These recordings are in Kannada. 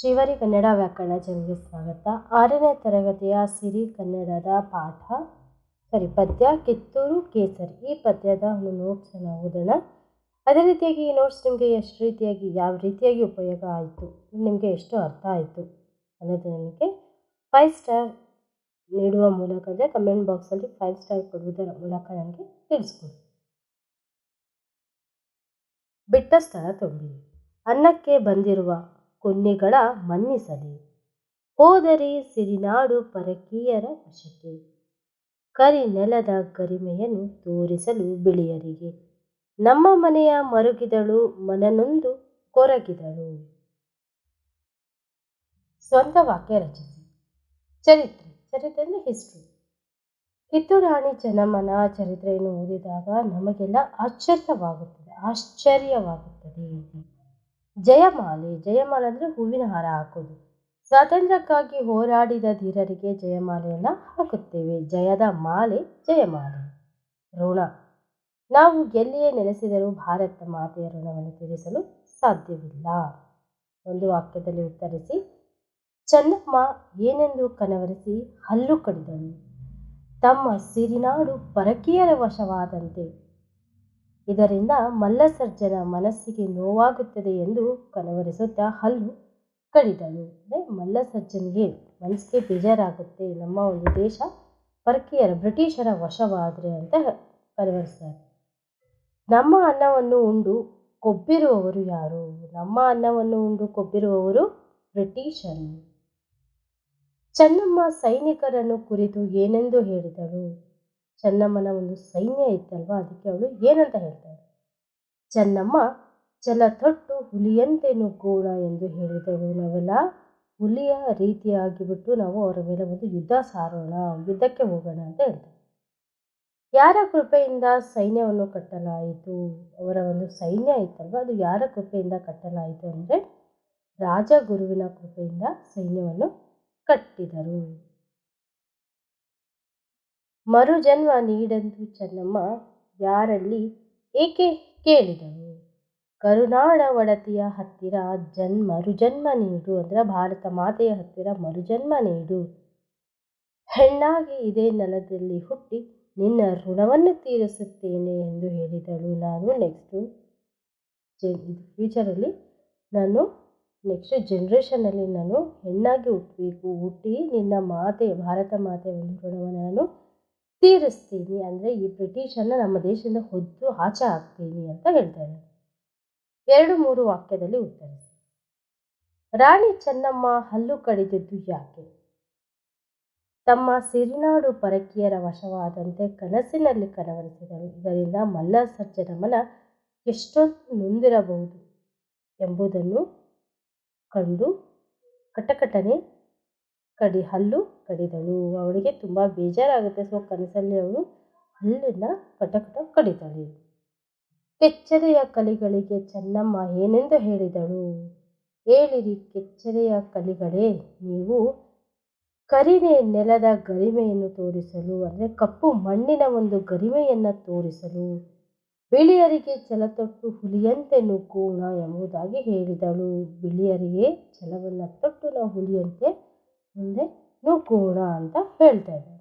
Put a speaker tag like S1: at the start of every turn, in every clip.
S1: ಶ್ರೀವಾರಿ ಕನ್ನಡ ವ್ಯಾಕರಣ ಜನರಿಗೆ ಸ್ವಾಗತ. ಆರನೇ ತರಗತಿಯ ಸಿರಿ ಕನ್ನಡದ ಪಾಠ. ಸರಿ, ಪದ್ಯ ಕಿತ್ತೂರು ಕೇಸರಿ. ಈ ಪದ್ಯದ ಒಂದು ನೋಟ್ಸನ್ನು ಓದೋಣ. ಅದೇ ರೀತಿಯಾಗಿ ಈ ನೋಟ್ಸ್ ನಿಮಗೆ ಎಷ್ಟು ರೀತಿಯಾಗಿ, ಯಾವ ರೀತಿಯಾಗಿ ಉಪಯೋಗ ಆಯಿತು, ನಿಮಗೆ ಎಷ್ಟು ಅರ್ಥ ಆಯಿತು ಅನ್ನೋದು ನನಗೆ ಫೈವ್ ಸ್ಟಾರ್ ನೀಡುವ ಮೂಲಕ ಅಂದರೆ ಕಮೆಂಟ್ ಬಾಕ್ಸಲ್ಲಿ ಫೈವ್ ಸ್ಟಾರ್ ಕೊಡುವುದರ ಮೂಲಕ ನನಗೆ ತಿಳಿಸ್ಕೊಡಿ. ಬಿಟ್ಟ ಸ್ಥಳ ತುಂಬಿ ಅನ್ನಕ್ಕೆ ಬಂದಿರುವ ಕುನ್ನಿಗಳ ಮನ್ನಿಸಲಿ. ಹೋದರೆ ಸಿರಿನಾಡು ಪರಕೀಯರ ವಶಕ್ಕೆ. ಕರಿ ನೆಲದ ಗರಿಮೆಯನ್ನು ತೋರಿಸಲು ಬಿಳಿಯರಿಗೆ. ನಮ್ಮ ಮನೆಯ ಮರುಗಿದಳು ಮನನೊಂದು ಕೊರಗಿದಳು. ಸ್ವಂತ ವಾಕ್ಯ ರಚಿಸಿ. ಚರಿತ್ರೆ ಚರಿತ್ರೆ ಅಂದರೆ ಹಿಸ್ಟ್ರಿ ಕಿತ್ತೂರಾಣಿ ಜನಮನ ಚರಿತ್ರೆಯನ್ನು ಓದಿದಾಗ ನಮಗೆಲ್ಲ ಆಶ್ಚರ್ಯವಾಗುತ್ತದೆ ಆಶ್ಚರ್ಯವಾಗುತ್ತದೆ. ಜಯಮಾಲೆ ಜಯಮಾಲೆ ಅಂದರೆ ಹೂವಿನ ಹಾರ ಹಾಕೋದು. ಸ್ವಾತಂತ್ರ್ಯಕ್ಕಾಗಿ ಹೋರಾಡಿದ ಧೀರರಿಗೆ ಜಯಮಾಲೆಯನ್ನು ಹಾಕುತ್ತೇವೆ. ಜಯದ ಮಾಲೆ, ಜಯಮಾಲೆ. ಋಣ. ನಾವು ಎಲ್ಲಿಯೇ ನೆಲೆಸಿದರೂ ಭಾರತ ಮಾತೆಯ ಋಣವನ್ನು ತೀರಿಸಲು ಸಾಧ್ಯವಿಲ್ಲ. ಒಂದು ವಾಕ್ಯದಲ್ಲಿ ಉತ್ತರಿಸಿ, ಚೆನ್ನಮ್ಮ ಏನೆಂದು ಕನವರಿಸಿ ಹಲ್ಲು ಕಡಿದಳು. ತಮ್ಮ ಸಿರಿನಾಡು ಪರಕೀಯರ ವಶವಾದಂತೆ ಇದರಿಂದ ಮಲ್ಲಸರ್ಜನ ಮನಸ್ಸಿಗೆ ನೋವಾಗುತ್ತದೆ ಎಂದು ಕನವರಿಸುತ್ತಾ ಹಲ್ಲು ಕಡಿದಳು. ಅಂದರೆ ಮಲ್ಲಸರ್ಜನಿಗೆ ಮನಸ್ಸಿಗೆ ಬೇಜಾರಾಗುತ್ತೆ. ನಮ್ಮ ಒಂದು ದೇಶ ಪರಕೀಯರ ಬ್ರಿಟಿಷರ ವಶವಾದರೆ ಅಂತ ಕನವರಿಸ್ತಾರೆ. ನಮ್ಮ ಅನ್ನವನ್ನು ಉಂಡು ಕೊಬ್ಬಿರುವವರು ಯಾರು? ನಮ್ಮ ಅನ್ನವನ್ನು ಉಂಡು ಕೊಬ್ಬಿರುವವರು ಬ್ರಿಟಿಷರು. ಚೆನ್ನಮ್ಮ ಸೈನಿಕರನ್ನು ಕುರಿತು ಏನೆಂದು ಹೇಳಿದಳು? ಚೆನ್ನಮ್ಮನ ಒಂದು ಸೈನ್ಯ ಇತ್ತಲ್ವ? ಅದಕ್ಕೆ ಅವಳು ಏನಂತ ಹೇಳ್ತಾಳೆ ಚೆನ್ನಮ್ಮ ಛಲ ತೊಟ್ಟು ಹುಲಿಯಂತೆ ನುಗ್ಗೋಣ ಎಂದು ಹೇಳಿದಳು ನಾವೆಲ್ಲ. ಹುಲಿಯ ರೀತಿಯಾಗಿಬಿಟ್ಟು ನಾವು ಅವರ ಮೇಲೆ ಒಂದು ಯುದ್ಧ ಸಾರೋಣ, ಯುದ್ಧಕ್ಕೆ ಹೋಗೋಣ ಅಂತ ಹೇಳ್ತಾರೆ ಯಾರ ಕೃಪೆಯಿಂದ ಸೈನ್ಯವನ್ನು ಕಟ್ಟಲಾಯಿತು? ಅವರ ಒಂದು ಸೈನ್ಯ ಇತ್ತಲ್ವ? ಅದು ಯಾರ ಕೃಪೆಯಿಂದ ಕಟ್ಟಲಾಯಿತು ಅಂದರೆ ರಾಜಗುರುವಿನ ಕೃಪೆಯಿಂದ ಸೈನ್ಯವನ್ನು ಕಟ್ಟಿದರು. ಮರುಜನ್ಮ ನೀಡಂದು ಚೆನ್ನಮ್ಮ ಯಾರಲ್ಲಿ ಏಕೆ ಕೇಳಿದಳು? ಕರುನಾಡ ಒಡತಿಯ ಹತ್ತಿರ ಜನ್ ಮರುಜನ್ಮ ನೀಡು ಅಂದರೆ ಭಾರತ ಮಾತೆಯ ಹತ್ತಿರ ಮರುಜನ್ಮ ನೀಡು. ಹೆಣ್ಣಾಗಿ ಇದೇ ನೆಲದಲ್ಲಿ ಹುಟ್ಟಿ ನಿನ್ನ ಋಣವನ್ನು ತೀರಿಸುತ್ತೇನೆ ಎಂದು ಹೇಳಿದಳು ನಾನು ನೆಕ್ಸ್ಟು ಫ್ಯೂಚರಲ್ಲಿ ನಾನು ನೆಕ್ಸ್ಟ್ ಜನ್ರೇಷನಲ್ಲಿ ನಾನು ಹೆಣ್ಣಾಗಿ ಹುಟ್ಟಬೇಕು ಹುಟ್ಟಿ ನಿನ್ನ ಮಾತೆ, ಭಾರತ ಮಾತೆಯ ಒಂದು ಋಣವನ್ನು ನಾನು ತೀರಿಸ್ತೀನಿ ಅಂದರೆ ಈ ಬ್ರಿಟಿಷನ್ನು ನಮ್ಮ ದೇಶದಿಂದ ಹೊದ್ದು ಆಚೆ ಹಾಕ್ತೀನಿ ಅಂತ ಹೇಳ್ತಾರೆ ಎರಡು ಮೂರು ವಾಕ್ಯದಲ್ಲಿ ಉತ್ತರಿಸಿ. ರಾಣಿ ಚೆನ್ನಮ್ಮ ಹಲ್ಲು ಕಡಿದಿದ್ದು ಯಾಕೆ? ತಮ್ಮ ಸಿರಿನಾಡು ಪರಕೀಯರ ವಶವಾದಂತೆ ಕನಸಿನಲ್ಲಿ ಕರವರಿಸಿದರು ಇದರಿಂದ ಮಲ್ಲಸರ್ಜನ ಮನ ಎಷ್ಟೊಂದು ನೊಂದಿರಬಹುದು ಎಂಬುದನ್ನು ಕಂಡು ಕಟಕಟನೆ ಕಡಿ ಹಲ್ಲು ಕಡಿದಳು. ಅವಳಿಗೆ ತುಂಬ ಬೇಜಾರಾಗುತ್ತೆ. ಸೊ, ಕನಸಲ್ಲಿ ಅವಳು ಹಲ್ಲನ್ನು ಕಟಕಟ ಕಡಿತಾಳೆ. ಕೆಚ್ಚದೆಯ ಕಲಿಗಳಿಗೆ, ಚೆನ್ನಮ್ಮ, ಏನೆಂದು ಹೇಳಿದಳು? ಹೇಳಿರಿ, ಕೆಚ್ಚದೆಯ ಕಲಿಗಳೇ, ನೀವು ಕರಿನೆ ನೆಲದ ಗರಿಮೆಯನ್ನು ತೋರಿಸಲು, ಅಂದರೆ ಕಪ್ಪು ಮಣ್ಣಿನ ಒಂದು ಗರಿಮೆಯನ್ನು ತೋರಿಸಲು, ಬಿಳಿಯರಿಗೆ ಛಲತೊಟ್ಟು ಹುಲಿಯಂತೆ ನುಗ್ಗೋಣ ಎಂಬುದಾಗಿ ಹೇಳಿದಳು. ಬಿಳಿಯರಿಗೆ ಛಲವನ್ನು ತೊಟ್ಟು ನಾವು ಹುಲಿಯಂತೆ ಮುಂದೆ ನುಗ್ಗೋಣ ಅಂತ ಹೇಳ್ತಾ ಇದ್ದಾರೆ.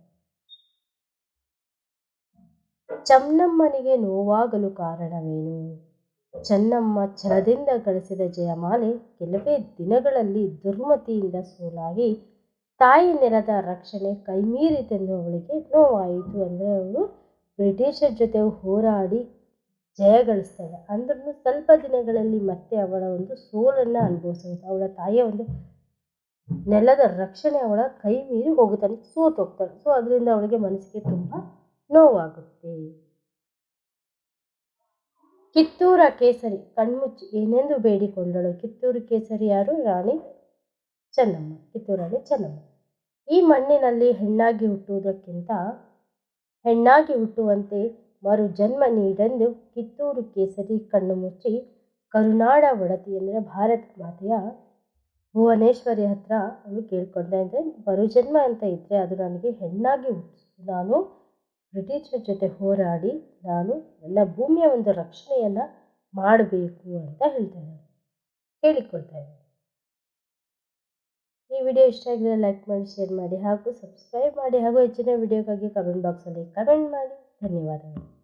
S1: ಚನ್ನಮ್ಮನಿಗೆ ನೋವಾಗಲು ಕಾರಣವೇನು? ಚನ್ನಮ್ಮ ಛಲದಿಂದ ಗಳಿಸಿದ ಜಯಮಾಲೆ ಕೆಲವೇ ದಿನಗಳಲ್ಲಿ ದುರ್ಮತಿಯಿಂದ ಸೋಲಾಗಿ ತಾಯಿ ನೆಲದ ರಕ್ಷಣೆ ಕೈಮೀರಿತೆಂದು ಅವಳಿಗೆ ನೋವಾಯಿತು ಅಂದರೆ ಅವಳು ಬ್ರಿಟಿಷರ ಜೊತೆ ಹೋರಾಡಿ ಜಯ ಗಳಿಸ್ತಾಳೆ. ಅಂದ್ರೂ ಸ್ವಲ್ಪ ದಿನಗಳಲ್ಲಿ ಮತ್ತೆ ಅವಳ ಒಂದು ಸೋಲನ್ನು ಅನುಭವಿಸುತ್ತೆ ಅವಳ ತಾಯಿಯ ಒಂದು ನೆಲದ ರಕ್ಷಣೆ ಅವಳ ಕೈ ಮೀರಿ ಹೋಗುತ್ತಾನೆ, ಸೋತು ಹೋಗ್ತಾಳೆ. ಸೊ ಅದರಿಂದ ಅವಳಿಗೆ ಮನಸ್ಸಿಗೆ ತುಂಬ ನೋವಾಗುತ್ತೆ. ಕಿತ್ತೂರ ಕೇಸರಿ, ಕಣ್ಮುಚ್ಚಿ, ಏನೆಂದು ಬೇಡಿಕೊಂಡಳು? ಕಿತ್ತೂರು ಕೇಸರಿ ಯಾರು? ರಾಣಿ ಚೆನ್ನಮ್ಮ, ಕಿತ್ತೂರು ರಾಣಿ ಚೆನ್ನಮ್ಮ. ಈ ಮಣ್ಣಿನಲ್ಲಿ ಹೆಣ್ಣಾಗಿ ಹುಟ್ಟುವುದಕ್ಕಿಂತ ಹೆಣ್ಣಾಗಿ ಹುಟ್ಟುವಂತೆ ಮರು ಜನ್ಮ ನೀಡೆಂದು ಕಿತ್ತೂರು ಕೇಸರಿ ಕಣ್ಣು ಮುಚ್ಚಿ ಕರುನಾಡ ಒಡತಿ, ಅಂದರೆ ಭಾರತ ಮಾತೆಯ ಭುವನೇಶ್ವರಿ ಹತ್ರ ಅವಳು ಕೇಳ್ಕೊಂಡೆ ಅಂದರೆ ಮರುಜನ್ಮ ಅಂತ ಇದ್ದರೆ ಅದು ನನಗೆ ಹೆಣ್ಣಾಗಿ ಹುಟ್ಟಿಸು ನಾನು ಬ್ರಿಟಿಷರ ಜೊತೆ ಹೋರಾಡಿ ನಾನು ನನ್ನ ಭೂಮಿಯ ಒಂದು ರಕ್ಷಣೆಯನ್ನು ಮಾಡಬೇಕು ಅಂತ ಹೇಳ್ತಾ ಇದ್ದಾರೆ ಈ ವಿಡಿಯೋ ಇಷ್ಟ ಆಗಿದ್ರೆ ಲೈಕ್ ಮಾಡಿ ಶೇರ್ ಮಾಡಿ ಹಾಗೂ ಸಬ್ಸ್ಕ್ರೈಬ್ ಮಾಡಿ ಹಾಗೂ ಹೆಚ್ಚಿನ ವಿಡಿಯೋಗಾಗಿ ಕಮೆಂಟ್ ಬಾಕ್ಸಲ್ಲಿ ಕಮೆಂಟ್ ಮಾಡಿ. ಧನ್ಯವಾದಗಳು.